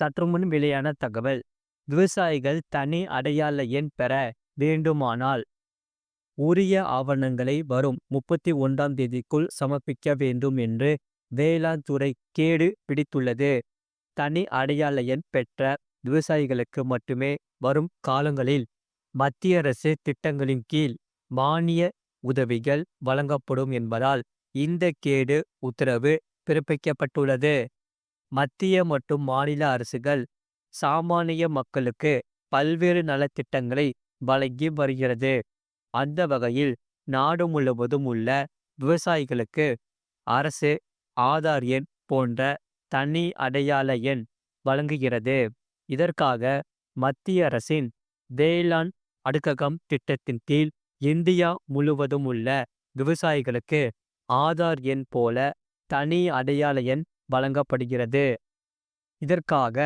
சற்றுமுன் வெளியான தகவல் விவசாயிகள் தனி அடையாள எண் பெற வேண்டுமானால் உரிய ஆவணங்களை வரும் முப்பத்தி ஒன்றாம் தேதிக்குள் சமர்ப்பிக்க வேண்டும் என்று வேளாண் துறை கேடு பிடித்துள்ளது. தனி அடையாள எண் பெற்ற விவசாயிகளுக்கு மட்டுமே வரும் காலங்களில் மத்திய அரசு திட்டங்களின் கீழ் மானிய உதவிகள் வழங்கப்படும் என்பதால் இந்த கேடு உத்தரவு பிறப்பிக்கப்பட்டுள்ளது. மத்திய மற்றும் மாநில அரசுகள் சாமானிய மக்களுக்கு பல்வேறு நலத்திட்டங்களை வழங்கி வருகிறது. அந்த வகையில் நாடு முழுவதும் உள்ள விவசாயிகளுக்கு அரசு ஆதார் எண் போன்ற தனி அடையாள எண் வழங்குகிறது. இதற்காக மத்திய அரசின் வேளாண் அடுக்ககம் திட்டத்தின் கீழ் இந்தியா முழுவதும் உள்ள விவசாயிகளுக்கு ஆதார் எண் போல தனி அடையாள எண் வழங்கப்படுகிறது. இதற்காக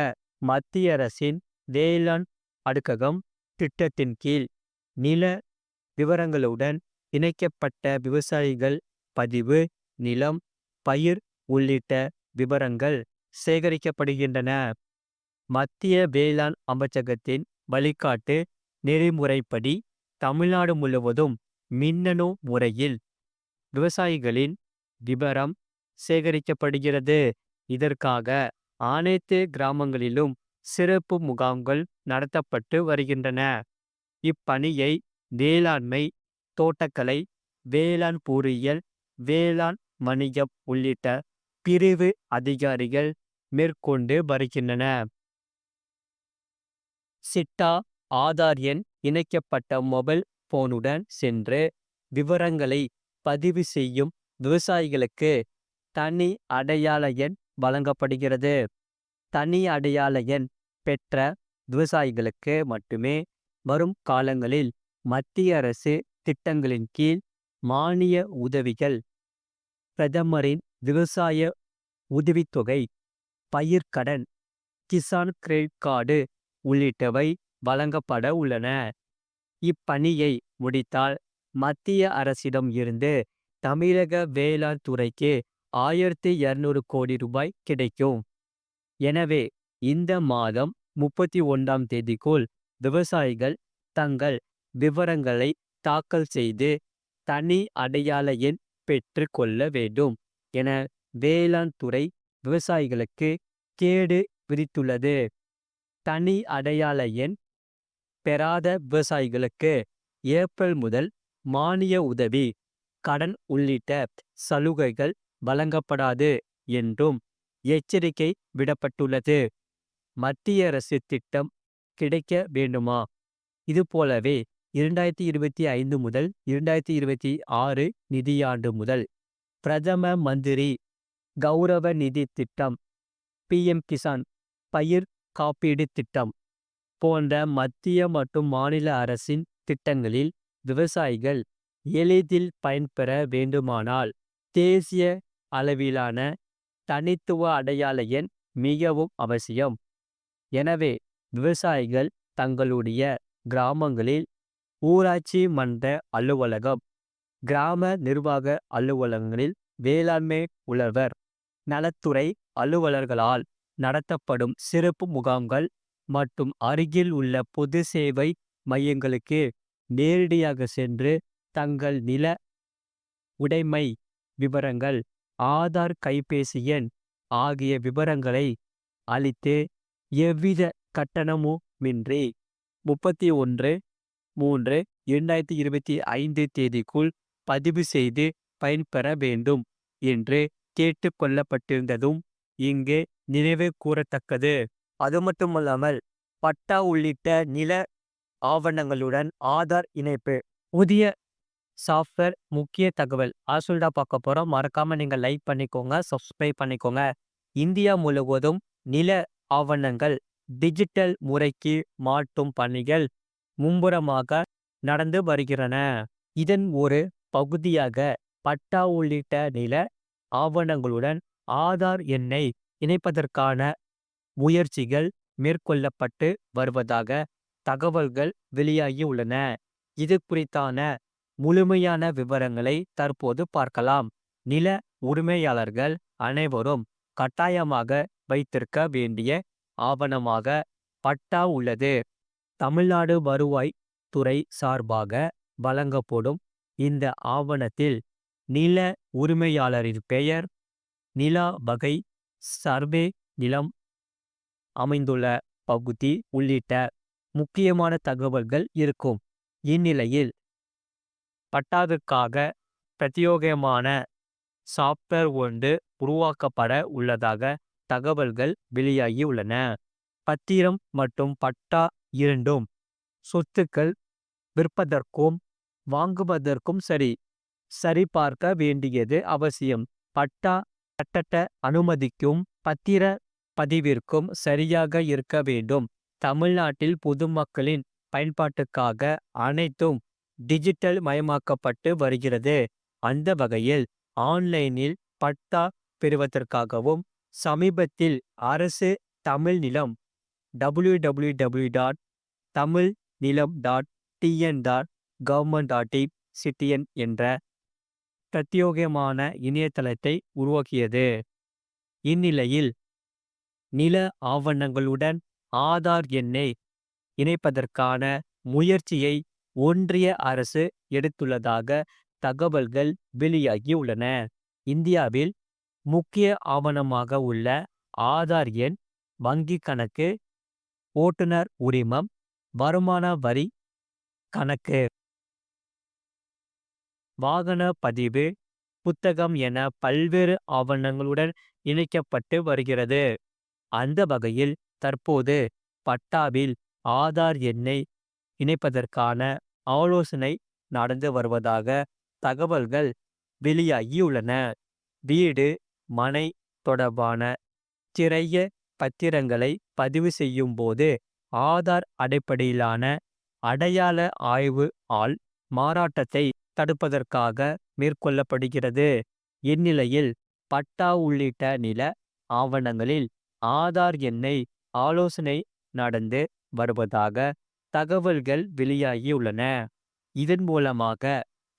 மத்திய அரசின் வேளாண் அடுக்ககம் திட்டத்தின் கீழ் நில விவரங்களுடன் இணைக்கப்பட்ட விவசாயிகள் பதிவு நிலம் பயிர் உள்ளிட்ட விவரங்கள் சேகரிக்கப்படுகின்றன. மத்திய வேளாண் அமைச்சகத்தின் வழிகாட்டு நெறிமுறைப்படி தமிழ்நாடு முழுவதும் மின்னணு முறையில் விவசாயிகளின் விவரம் சேகரிக்கப்படுகிறது. இதற்காக அனைத்து கிராமங்களிலும் சிறப்பு முகாம்கள் நடத்தப்பட்டு வருகின்றன. இப்பணியை வேளாண்மை தோட்டக்கலை வேளாண் பொறியியல் வேளாண் வணிகம் உள்ளிட்ட பிரிவு அதிகாரிகள் மேற்கொண்டு வருகின்றன. சிட்டா ஆதார் எண் இணைக்கப்பட்ட மொபைல் போனுடன் சென்று விவரங்களை பதிவு செய்யும் விவசாயிகளுக்கு தனி அடையாள எண் வழங்கப்படுகிறது. தனி அடையாள எண் பெற்ற விவசாயிகளுக்கு மட்டுமே வரும் காலங்களில் மத்திய அரசு திட்டங்களின் கீழ் மானிய உதவிகள் பிரதமரின் விவசாய உதவித்தொகை பயிர்க்கடன் கிசான் கிரெடிட் கார்டு உள்ளிட்டவை வழங்கப்பட உள்ளன. இப்பணியை முடித்தால் மத்திய அரசிடம் இருந்து தமிழக வேளாண் துறைக்கு ஆயிரத்தி இருநூறு கோடி ரூபாய் கிடைக்கும். எனவே இந்த மாதம் முப்பத்தி ஒன்றாம் தேதிக்குள் விவசாயிகள் தங்கள் விவரங்களை தாக்கல் செய்து தனி அடையாள எண் பெற்று கொள்ள வேண்டும் என வேளாண் துறை விவசாயிகளுக்கு கேடு விதித்துள்ளது. தனி அடையாள எண் பெறாத விவசாயிகளுக்கு ஏப்ரல் முதல் மானிய உதவி கடன் உள்ளிட்ட சலுகைகள் வழங்கப்படாது என்றும் எச்சரிக்கை விடப்பட்டுள்ளது. மத்திய அரசு திட்டம் கிடைக்க வேண்டுமா? இதுபோலவே இரண்டாயிரத்தி இருபத்தி ஐந்து முதல் இரண்டாயிரத்தி இருபத்தி ஆறு நிதியாண்டு முதல் பிரதம மந்திரி கௌரவ நிதி திட்டம் பிஎம் கிசான் பயிர் காப்பீடு திட்டம் போன்ற மத்திய மற்றும் மாநில அரசின் திட்டங்களில் விவசாயிகள் எளிதில் பயன்பெற வேண்டுமானால் தேசிய அளவிலான தனித்துவ அடையாள எண் மிகவும் அவசியம். எனவே விவசாயிகள் தங்களுடைய கிராமங்களில் ஊராட்சி மன்ற அலுவலகம் கிராம நிர்வாக அலுவலகங்களில் வேளாண்மை உழவர் நலத்துறை அலுவலர்களால் நடத்தப்படும் சிறப்பு முகாம்கள் மற்றும் அருகில் உள்ள பொது சேவை மையங்களுக்கு நேரடியாக சென்று தங்கள் நில உடைமை விவரங்கள் ஆதார் கைபேசி எண் ஆகிய விவரங்களை அளித்து எவ்வித கட்டணமுமின்றி முப்பத்தி ஒன்று மூன்று இரண்டாயிரத்தி இருபத்தி ஐந்து தேதிக்குள் பதிவு செய்து பயன்பெற வேண்டும் என்று கேட்டுக்கொள்ளப்பட்டிருந்ததும் இங்கு நினைவு கூறத்தக்கது. அது மட்டுமல்லாமல் பட்டா உள்ளிட்ட நில ஆவணங்களுடன் ஆதார் இணைப்பு புதிய சாஃப்ட்வேர் முக்கிய தகவல். ஆசுல்டா பார்க்க போகிறோம் மறக்காம நீங்கள் லைக் பண்ணிக்கோங்க. சப்ஸ்கிரைப் பண்ணிக்கோங்க. இந்தியா முழுவதும் நில ஆவணங்கள் டிஜிட்டல் முறைக்கு மாற்றும் பணிகள் மும்முரமாக நடந்து வருகிறன. இதன் ஒரு பகுதியாக பட்டா உள்ளிட்ட நில ஆவணங்களுடன் ஆதார் எண்ணை இணைப்பதற்கான முயற்சிகள் மேற்கொள்ளப்பட்டு வருவதாக தகவல்கள் வெளியாகி உள்ளன. இது குறித்தான முழுமையான விவரங்களை தற்போது பார்க்கலாம் நில உரிமையாளர்கள் அனைவரும் கட்டாயமாக வைத்திருக்க வேண்டிய ஆவணமாக பட்டா உள்ளது. தமிழ்நாடு வருவாய் துறை சார்பாக வழங்கப்படும் இந்த ஆவணத்தில் நில உரிமையாளரின் பெயர், நிலா வகை, சர்வே நிலம் அமைந்துள்ள பகுதி உள்ளிட்ட முக்கியமான தகவல்கள் இருக்கும். இந்நிலையில் பட்டாதுக்காக பிரத்யோகமான சாப்ட்வேர் ஒன்று உருவாக்கப்பட உள்ளதாக தகவல்கள் வெளியாகியுள்ளன. பத்திரம் மற்றும் பட்டா இரண்டும் சொத்துக்கள் விற்பதற்கும் வாங்குவதற்கும் சரி சரிபார்க்க வேண்டியது அவசியம். பட்டா கட்டட்ட அனுமதிக்கும் பத்திர பதிவிற்கும் சரியாக இருக்க வேண்டும். தமிழ்நாட்டில் பொதுமக்களின் பயன்பாட்டுக்காக அனைத்தும் டிஜிட்டல் மயமாக்கப்பட்டு வருகிறது. அந்த வகையில் ஆன்லைனில் பட்டா பெறுவதற்காகவும் சமீபத்தில் அரசு தமிழ் நிலம் www dot Tamil Nilam dot TN dot government dot சிட்டிஎன் என்ற பிரத்யோகமான இணையதளத்தை உருவாக்கியது. இந்நிலையில் நில ஆவணங்களுடன் ஆதார் எண்ணை இணைப்பதற்கான முயற்சியை ஒன்றிய அரசு எடுத்துள்ளதாக தகவல்கள் வெளியாகியுள்ளன. இந்தியாவில் முக்கிய ஆவணமாக உள்ள ஆதார் எண் வங்கிக் கணக்கு ஓட்டுநர் உரிமம் வருமான வரி கணக்கு வாகன பதிவு புத்தகம் என பல்வேறு ஆவணங்களுடன் இணைக்கப்பட்டு வருகிறது. அந்த வகையில் தற்போது பட்டாவில் ஆதார் எண்ணை இணைப்பதற்கான ஆலோசனை நடந்து வருவதாக தகவல்கள் வெளியாகியுள்ளன. வீடு மனை தொடர்பான திரைய பத்திரங்களை பதிவு செய்யும் போது ஆதார் அடிப்படையிலான அடையாள ஆய்வு ஆள் மாறாட்டத்தை தடுப்பதற்காக மேற்கொள்ளப்படுகிறது. இந்நிலையில் பட்டா உள்ளிட்ட நில ஆவணங்களில் ஆதார் எண்ணை ஆலோசனை நடந்து வருவதாக தகவல்கள் வெளியாகியுள்ளன. இதன் மூலமாக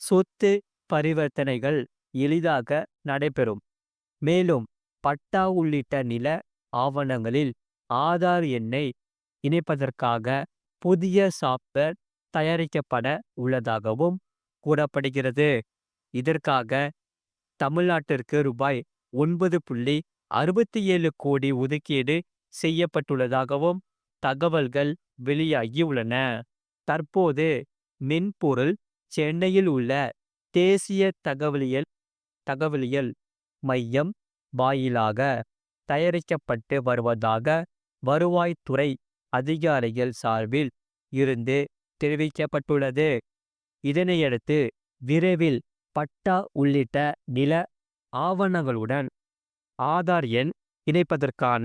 சொத்து பரிவர்த்தனைகள் எளிதாக நடைபெறும். மேலும் பட்டா உள்ளிட்ட நில ஆவணங்களில் ஆதார் எண்ணை இணைப்பதற்காக புதிய சாப்ட்வேர் தயாரிக்கப்பட உள்ளதாகவும் கூறப்படுகிறது. இதற்காக தமிழ்நாட்டிற்கு ரூபாய் ஒன்பது புள்ளி அறுபத்தி ஏழு கோடி ஒதுக்கீடு செய்யப்பட்டுள்ளதாகவும் தகவல்கள் வெளியாகியுள்ளன. தற்போது மென்பொருள் சென்னையில் உள்ள தேசிய தகவலியல் தகவலியல் மையம் வாயிலாக தயாரிக்கப்பட்டு வருவதாக வருவாய்த்துறை அதிகாரிகள் சார்பில் இருந்து தெரிவிக்கப்பட்டுள்ளது. இதனையடுத்து விரைவில் பட்டா உள்ளிட்ட நில ஆவணங்களுடன் ஆதார் எண் இணைப்பதற்கான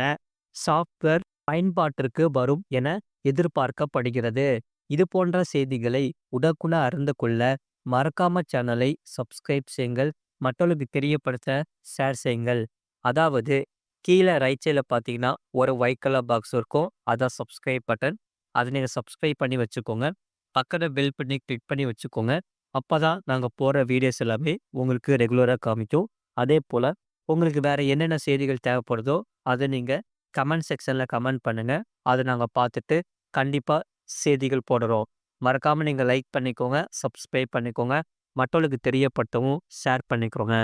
சாஃப்ட்வேர் பயன்பாட்டிற்கு வரும் என எதிர்பார்க்கப்படுகிறது. இது போன்ற செய்திகளை உடனுக்குடன் அறிந்து கொள்ள மறக்காம சேனலை சப்ஸ்கிரைப் செய்யுங்கள். மற்றவர்களுக்கு தெரியப்படுத்த ஷேர் செய்யுங்கள். அதாவது கீழே ரைட் சைடில் பார்த்தீங்கன்னா ஒரு ஒயிட் கலர் பாக்ஸ் இருக்கும். அதான் சப்ஸ்கிரைப் பட்டன். அதை நீங்கள் சப்ஸ்கிரைப் பண்ணி வச்சுக்கோங்க. பக்கத்தில் பில் பண்ணி கிளிக் பண்ணி வச்சுக்கோங்க. அப்பதான் நாங்க போடுற வீடியோஸ் எல்லாமே உங்களுக்கு ரெகுலரா காமிக்கும். அதே போல உங்களுக்கு வேற என்னென்ன செய்திகள் தேவைப்படுதோ அதை நீங்க கமெண்ட் செக்ஷனில் கமெண்ட் பண்ணுங்கள் அதை நாங்கள் பார்த்துட்டு கண்டிப்பாக செய்திகள் போடுறோம். மறக்காமல் நீங்கள் லைக் பண்ணிக்கோங்க, சப்ஸ்கிரைப் பண்ணிக்கோங்க. மற்றவர்களுக்கு தெரியப்பட்டவும் ஷேர் பண்ணிக்கோங்க.